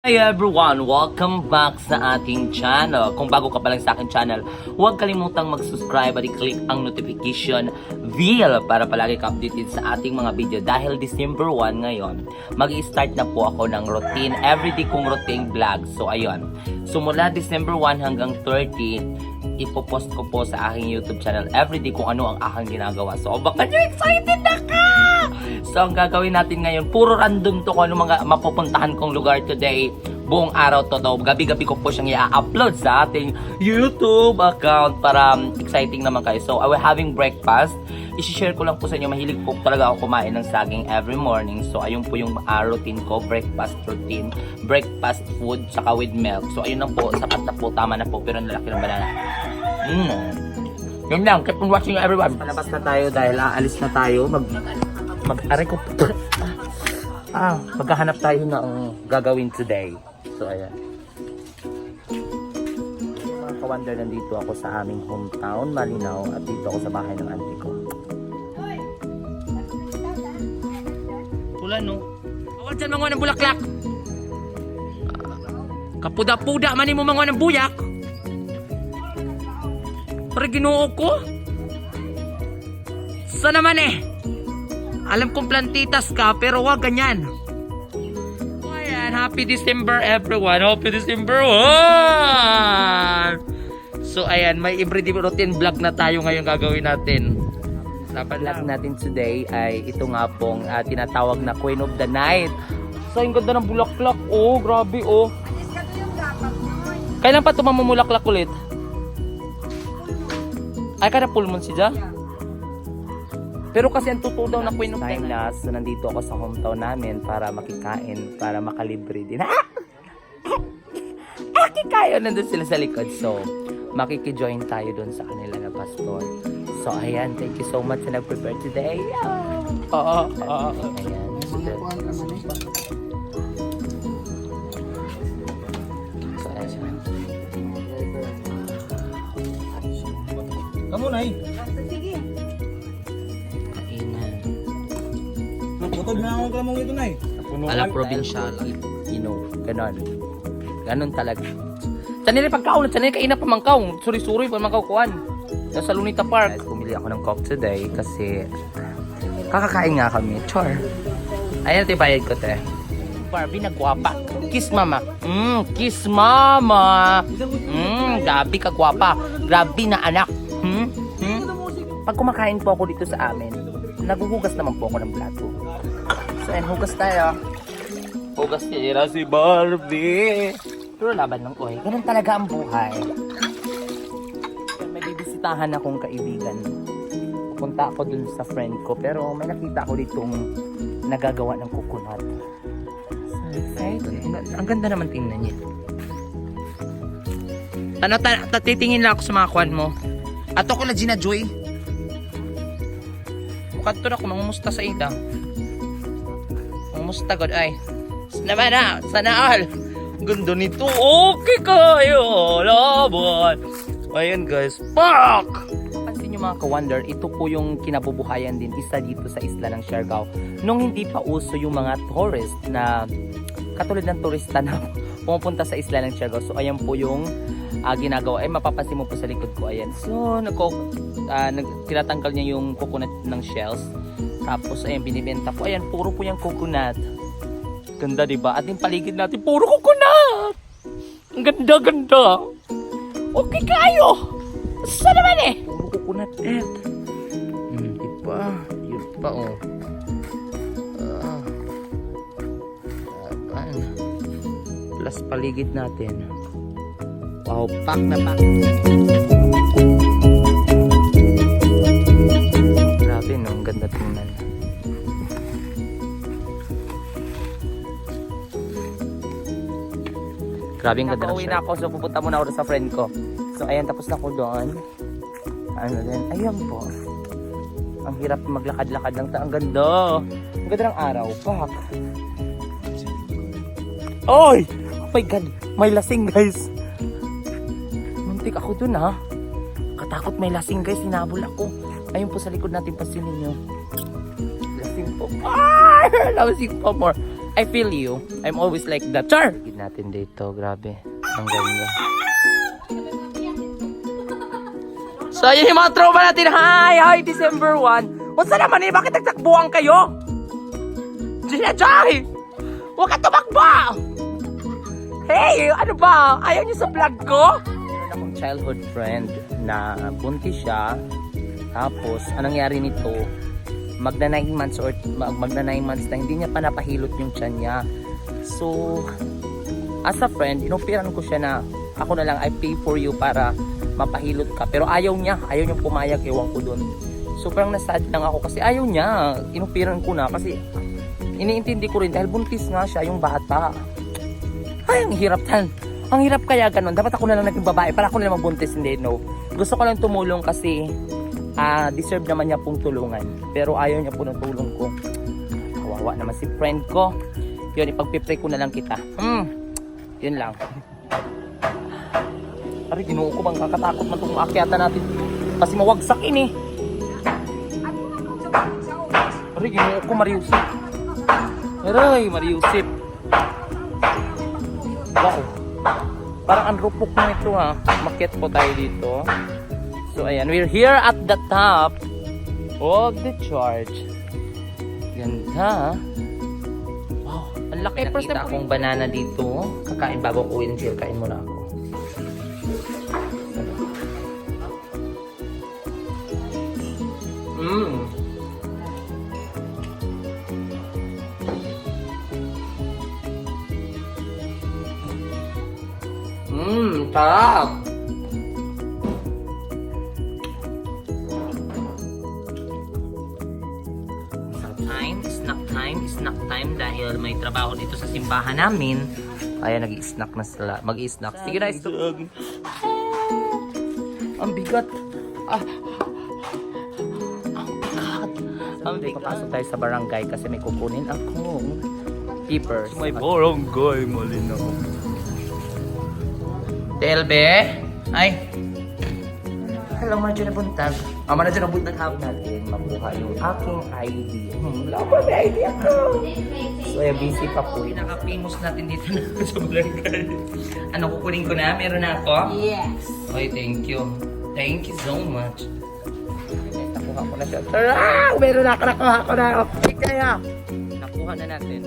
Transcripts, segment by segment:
Hi everyone! Welcome back sa ating channel. Kung bago ka pa lang sa aking channel, huwag kalimutang mag-subscribe at i-click ang notification bell para palagi ka updated sa ating mga video. Dahil December 1 ngayon, mag start na po ako ng routine, everyday kong routine vlog. So ayun, so mula December 1 hanggang 30, ipopost ko po sa aking YouTube channel everyday kung ano ang aking ginagawa. So baka nyo excited na ka! So ang gagawin natin ngayon, puro random to kung ano mga mapupuntahan kong lugar today. Buong araw to daw. Gabi-gabi ko po siyang i-upload sa ating YouTube account para um, exciting naman kayo. So, we're having breakfast. I-share ko lang po sa inyo. Mahilig po talaga ako kumain ng saging every morning. So, ayun po yung uh, routine ko. Breakfast routine. Breakfast food, saka with milk. So, ayun lang po. Sapat na po. Tama na po. Pero ang lalaki ng banana. Mm. Yun lang. Keep on watching everyone. Palabas na tayo dahil aalis na tayo. Mag mag-aray ko ah, maghahanap tayo ng gagawin today. So, ayan. Mga kawander, nandito ako sa aming hometown, Malinaw, at dito ako sa bahay ng auntie ko. Pula, no? Awal dyan mga ng bulaklak! Kapuda-puda man mo mga ng buyak! Pero ginoo ko? Sa naman eh? Alam kong plantitas ka, pero wag ganyan. Ayan, happy December everyone. Happy December 1! So ayan, may everyday routine vlog na tayo ngayon gagawin natin. Dapat vlog natin today ay ito nga pong ah, tinatawag na Queen of the Night. So, ang ganda ng bulaklak. Oh, grabe oh. Kailan pa ito mamumulaklak ulit? Ay, kada full moon siya? Pero kasi ang totoo daw na Queen of the Night. So, nandito ako sa hometown namin para makikain, para makalibre din. Ah! Akikayo, nandun sila sa likod. So, makikijoin tayo dun sa kanila na pastor. So, ayan, thank you so much sa nag-prepare today. Oo, oo, ayan. So, so, ayan. Kamu na eh. Putod na akong kamong ito na eh. Alam, probinsyal. You know, ganon. Ganon talaga. Sanili pagkaon, sanili kaina pa mangkaw. Suri-suri pa mangkaw kuan. Nasa Lunita Park. Guys, pumili ako ng coke today kasi kakakain nga kami. Char. Ayan, ito yung bayad ko, te. Barbie, nagwapa. Kiss mama. Mm, kiss mama. Mm, gabi ka gwapa. Grabe na anak. Hmm? Hmm? Pag kumakain po ako dito sa amin, naguhugas naman po ako ng plato. So, ayan, hugas tayo. Hugas tira si Barbie. Pero laban ng oy. Ganun talaga ang buhay. May bibisitahan akong kaibigan. Pupunta ako dun sa friend ko. Pero may nakita ako ditong nagagawa ng coconut. So excited. Ang- Ang ganda naman tingnan niya. Ano, ta- ta- titingin lang ako sa mga kwan mo. Ato ko na Gina Joy. Mukat to na ko, mangumusta sa ida. Mangumusta god ay. Naman na, sana all. Ganda nito. Okay kayo. Laban. Ayan guys. Fuck! Pansin nyo mga ka-wonder, ito po yung kinabubuhayan din isa dito sa isla ng Siargao. Nung hindi pa uso yung mga tourist na katulad ng turista na pumupunta sa isla ng Siargao. So ayan po yung ah, ginagawa. Ay mapapansin mo po sa likod ko. Ayan. So nagko, ah, nag, tinatanggal niya yung coconut ng shells. Tapos ayan binibenta po. Ayan puro po yung coconut. Ganda, di ba? At yung paligid natin, puro coconut! Ang ganda, ganda! Okay kayo! Saan naman eh? Puro coconut, Ed. Hmm, di ba? Oh. Ah. Laban. Plus paligid natin. Wow, pack na pack. Grabe, no? Ang ganda tingnan. Grabe ang ganda Nakauwi na ako, so pupunta muna ako sa friend ko. So ayan, tapos na ako doon. Ano din, ayan po. Ang hirap maglakad-lakad lang. Ang ganda. Ang ganda ng araw. Pak. Oy! My God! May lasing guys. Muntik ako dun ha. Katakot may lasing guys. Hinabol ako. Ayun po sa likod natin pasinin nyo. Lasing po. Ah! Lasing po more. I feel you. I'm always like that. Char! Gid natin dito, grabe. Ang ganda. So, yun yung mga tropa natin. Hi! Hi! December 1. What's naman eh? Bakit nagtakbuhan kayo? Gina Jai! Huwag ka tumakbo! Hey! Ano ba? Ayaw niyo sa vlog ko? Meron akong childhood friend na buntis siya. Tapos, anong nangyari nito? Magna 9 months or mag, magna 9 months na hindi niya pa napahilot yung tiyan niya. So, as a friend, inupiran ko siya na ako na lang, I pay for you para mapahilot ka. Pero ayaw niya, ayaw niya pumayag, ewan ko dun. So parang nasad lang ako kasi ayaw niya. Inupiran ko na kasi iniintindi ko rin dahil buntis nga siya yung bata. Ay, ang hirap tan. Ang hirap kaya ganun. Dapat ako na lang naging babae para ako na lang magbuntis. Hindi, no. Gusto ko lang tumulong kasi ah deserve naman niya pong tulungan. Pero ayaw niya po ng tulong ko. Kawawa naman si friend ko. Yun, ipagpipray ko na lang kita. Hmm, yun lang. Pare, ginuo ko bang kakatakot man itong akyata natin. Kasi mawagsak ini. Pare, ginuo ko Mariusip. Aray, Mariusip. Wow. Parang ang rupok na ito ha. Makit po tayo dito. So ayan, we're here at the top of the church. Ganda. Wow, ang laki. Nakita akong banana dito. Kakain bago ko in chill. Kain muna ako. Mmm. Sarap. Snack time, snack time, snack time dahil may trabaho dito sa simbahan namin. Ayan, nag-i-snack na sila. Mag-i-snack. Sige na, stop. Ang bigat. Ah. Ang bigat. Ang bigat. Papasok tayo sa barangay kasi may kukunin akong papers. May barangay, malinaw. Delbe? Ay. Hello, medyo na buntag. Ah, medyo na buntag hapon natin. Mabuha yung aking ID. Hmm, wala pa may ID ako. So, ay, busy pa po. Pinaka-famous natin dito na sa barangay. Ano, kukunin ko na? Meron na ako? Yes. Ay, thank you. Thank you so much. Nakuha ko na siya. Ah! Meron na ako, nakuha ko na. Okay, kaya. Nakuha na natin.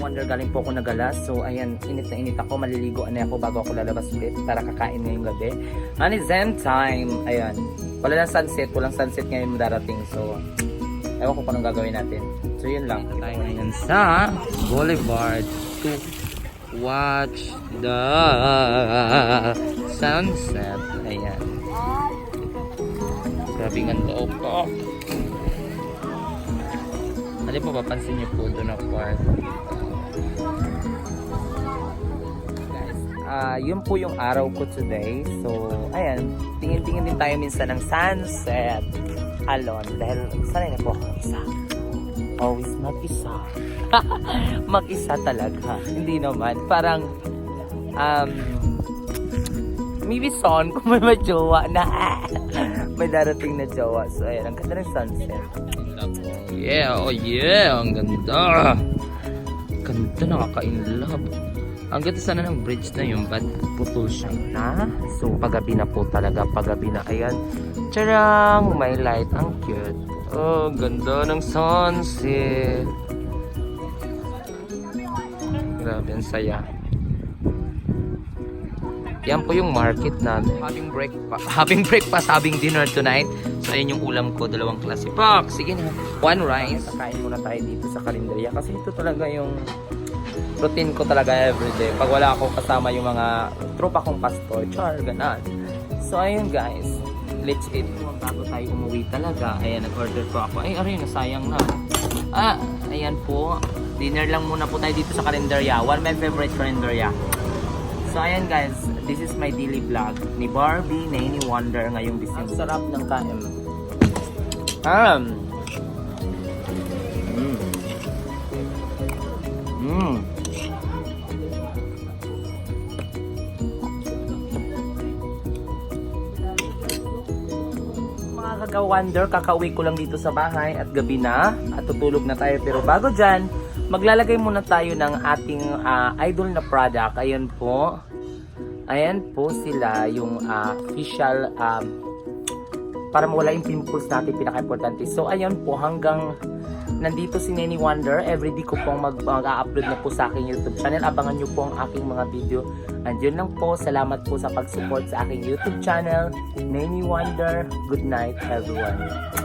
Mga wonder galing po ako nagalas. So, ayan, init na init ako. Maliligo na ako bago ako lalabas ulit para kakain ngayong gabi. And it's zen time. Ayan. Wala lang sunset. Walang sunset ngayon darating. So, ewan ko kung anong gagawin natin. So, yun lang. Tayo ngayon sa Boulevard to watch the sunset. Ayan. Grabe nga loob ko. Ano po, papansin niyo po doon ako part. Ah yun po yung araw ko today. So, ayan, tingin-tingin din tayo minsan ng sunset alone. Dahil sanay na po ako isa. Always mag-isa. mag-isa talaga. Hindi naman. Parang, um, maybe son kung may majowa na may darating na jowa. So, ayan, ang ganda ng sunset. Yeah, oh yeah, ang ganda. Ganda, nakaka-inlove. Ang ganda sana ng bridge na yun, but putol siya na. So, paggabi na po talaga, paggabi na. Ayan, charang, may light, ang cute. Oh, ganda ng sunset. Grabe, ang saya. Yan po yung market namin. Having breakfast, having breakfast, having dinner tonight. So, ayun yung ulam ko, dalawang klase. Pak, sige na. One rice. Kakain muna tayo dito sa karinderya kasi ito talaga yung routine ko talaga everyday. Pag wala ako kasama yung mga tropa kong pastor, char, ganan. So, ayun guys. Let's eat. Bago tayo umuwi talaga, ayan, nag-order po ako. Ay, aray, nasayang na. Ah, ayan po. Dinner lang muna po tayo dito sa karinderya. One my favorite karinderya. So ayan guys, this is my daily vlog ni Barbie, Nanny Wonder ngayong December. Ang sarap ng kain. Um. Mm. Mga ka-wonder, kakauwi ko lang dito sa bahay at gabi na at tutulog na tayo. Pero bago dyan, maglalagay muna tayo ng ating ah, idol na product. Ayan po. Ayan po sila yung ah, official um, para mawala yung pimples natin, pinaka-importante. So, ayan po, hanggang nandito si Nene Wonder. Everyday ko pong mag- mag-upload na po sa aking YouTube channel. Abangan nyo po ang aking mga video. And yun lang po, salamat po sa pag-support sa aking YouTube channel. Nene Wonder, good night everyone.